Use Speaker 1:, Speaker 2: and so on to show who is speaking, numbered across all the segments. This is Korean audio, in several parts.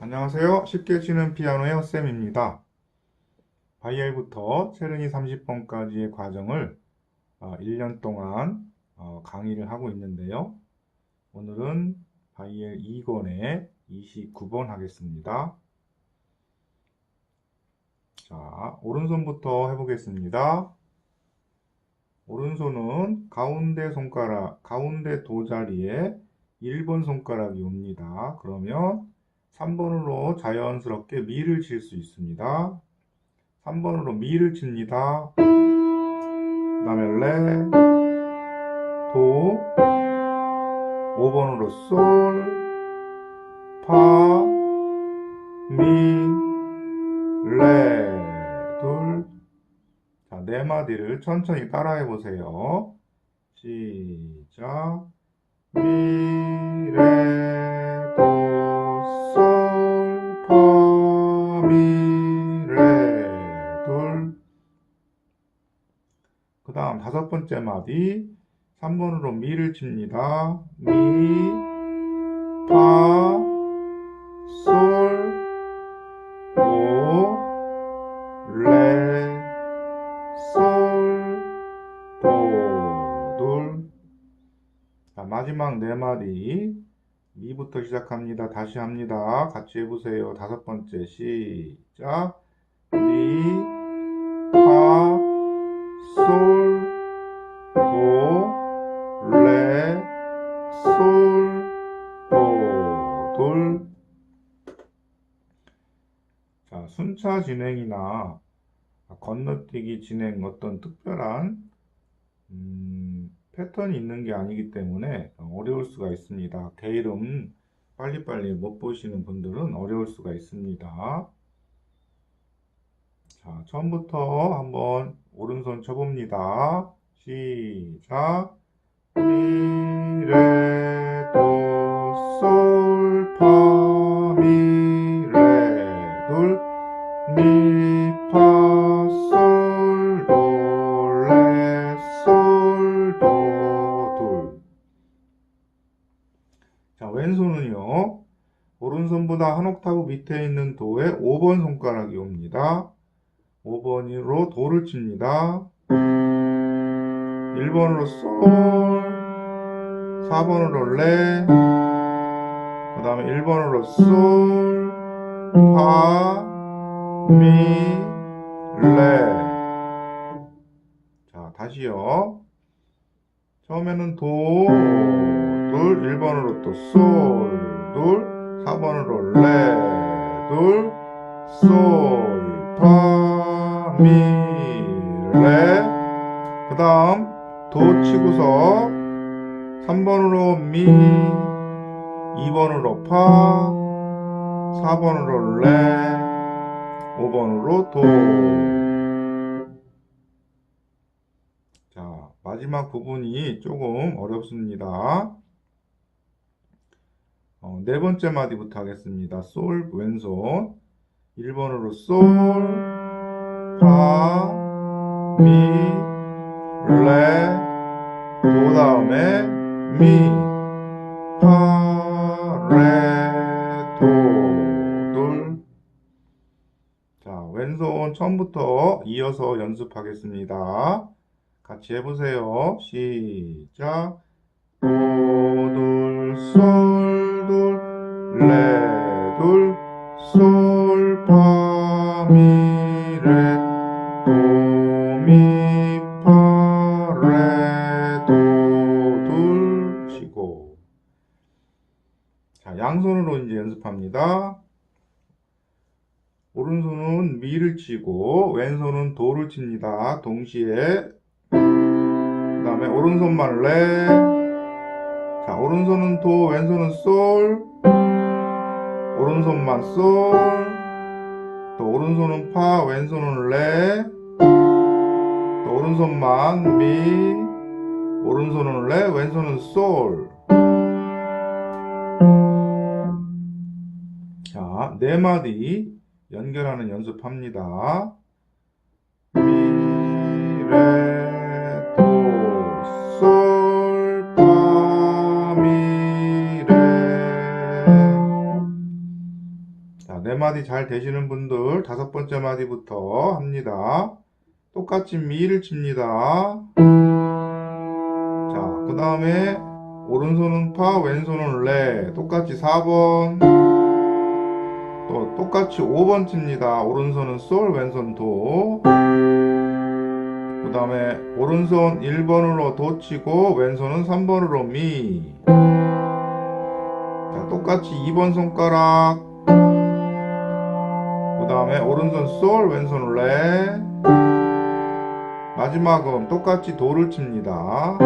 Speaker 1: 안녕하세요. 쉽게 치는 피아노의 헛쌤입니다. 바이엘부터 체르니 30번까지의 과정을 1년 동안 어, 강의를 하고 있는데요. 오늘은 바이엘 2권의 29번 하겠습니다. 자, 오른손부터 해보겠습니다. 오른손은 가운데 손가락, 가운데 도자리에 1번 손가락이 옵니다. 그러면 3번으로 자연스럽게 미를 칠 수 있습니다. 3번으로 미를 칩니다. 그 다음에 레, 도, 5번으로 솔, 파, 미, 레, 둘. 자, 네 마디를 천천히 따라해 보세요. 시작. 미, 레, 다섯 번째 마디. 3번으로 미를 칩니다. 미, 파, 솔, 도, 레, 솔, 도, 둘. 자, 마지막 네 마디. 미부터 시작합니다. 다시 합니다. 같이 해보세요. 다섯 번째 시작. 미, 파, 솔, 도, 돌. 자, 순차 진행이나 건너뛰기 진행 어떤 특별한 음, 패턴이 있는 게 아니기 때문에 어려울 수가 있습니다. 게으름 빨리빨리 못 보시는 분들은 어려울 수가 있습니다. 자, 처음부터 한번 오른손 쳐봅니다. 시작. 미, 레, 오른손보다 한 옥타브 밑에 있는 도에 5번 손가락이 옵니다. 5번으로 도를 칩니다. 1번으로 솔, 4번으로 레, 그 다음에 1번으로 솔, 파, 미, 레. 자, 다시요. 처음에는 도, 둘, 1번으로 또 솔, 둘, 4번으로 레, 둘, 솔, 파, 미, 레. 그 다음, 도 치고서 3번으로 미, 2번으로 파, 4번으로 레, 5번으로 도. 자, 마지막 부분이 조금 어렵습니다. 어, 네 번째 마디부터 하겠습니다. 솔, 왼손. 1번으로 솔, 파, 미, 레, 도 다음에 미, 파, 레, 도, 둘. 자, 왼손 처음부터 이어서 연습하겠습니다. 같이 해보세요. 시작. 도, 둘, 솔, 둘, 레, 둘, 솔, 파, 미, 레, 도, 미, 파, 레, 도, 둘, 치고. 자, 양손으로 이제 연습합니다. 오른손은 미를 치고, 왼손은 도를 칩니다. 동시에 그 다음에 오른손만 레. 자, 오른손은 도, 왼손은 솔. 오른손만 솔. 또 오른손은 파, 왼손은 레. 또 오른손만 미. 오른손은 레, 왼손은 솔. 자, 네 마디 연결하는 연습합니다. 미, 네 마디 잘 되시는 분들 다섯 번째 마디부터 합니다. 똑같이 미를 칩니다. 자, 그 다음에 오른손은 파, 왼손은 레. 똑같이 4번. 또 똑같이 5번 칩니다. 오른손은 솔, 왼손 도. 그 다음에 오른손 1번으로 도 치고 왼손은 3번으로 미. 자, 똑같이 2번 손가락. 그 다음에 오른손 솔, 왼손 레. 마지막은 똑같이 도를 칩니다.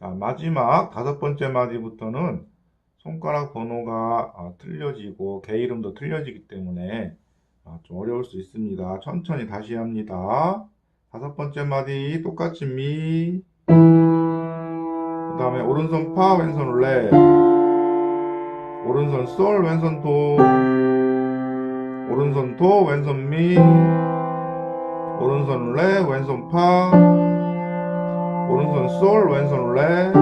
Speaker 1: 자, 마지막 다섯 번째 마디부터는 손가락 번호가 아, 틀려지고 개 이름도 틀려지기 때문에 아, 좀 어려울 수 있습니다. 천천히 다시 합니다. 다섯 번째 마디 똑같이 미. 그 다음에 오른손 파, 왼손 레. 오른손 솔, 왼손 도. 오른손 도, 왼손 미. 오른손 레, 왼손 파. 오른손 솔, 왼손 레.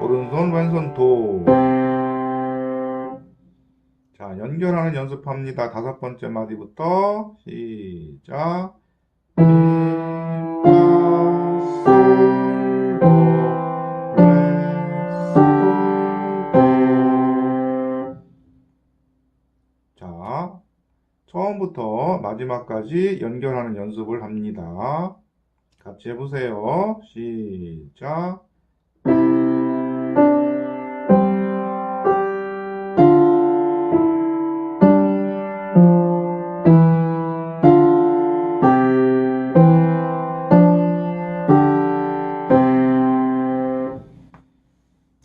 Speaker 1: 오른손, 왼손 도. 자, 연결하는 연습합니다. 다섯 번째 마디부터 시작. 처음부터 마지막까지 연결하는 연습을 합니다. 같이 해보세요. 시작.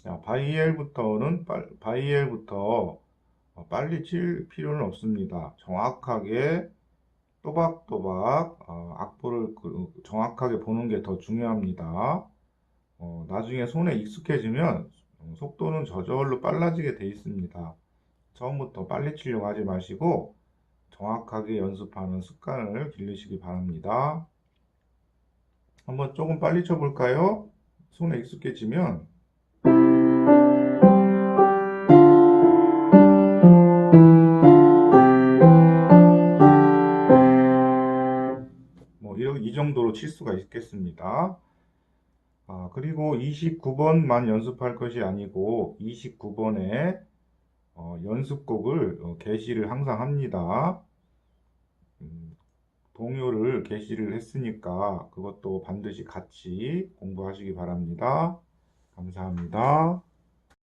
Speaker 1: 자, 바이엘부터는 빨- 바이엘부터 어, 빨리 칠 필요는 없습니다. 정확하게 또박또박 어, 악보를 그- 정확하게 보는 게 더 중요합니다. 어, 나중에 손에 익숙해지면 어, 속도는 저절로 빨라지게 돼 있습니다. 처음부터 빨리 치려고 하지 마시고 정확하게 연습하는 습관을 기르시기 바랍니다. 한번 조금 빨리 쳐볼까요? 손에 익숙해지면 이, 이 정도로 칠 수가 있겠습니다. 아, 그리고 29번만 연습할 것이 아니고, 29번에 연습곡을 어, 게시를 항상 합니다. 음, 동요를 게시를 했으니까 그것도 반드시 같이 공부하시기 바랍니다. 감사합니다.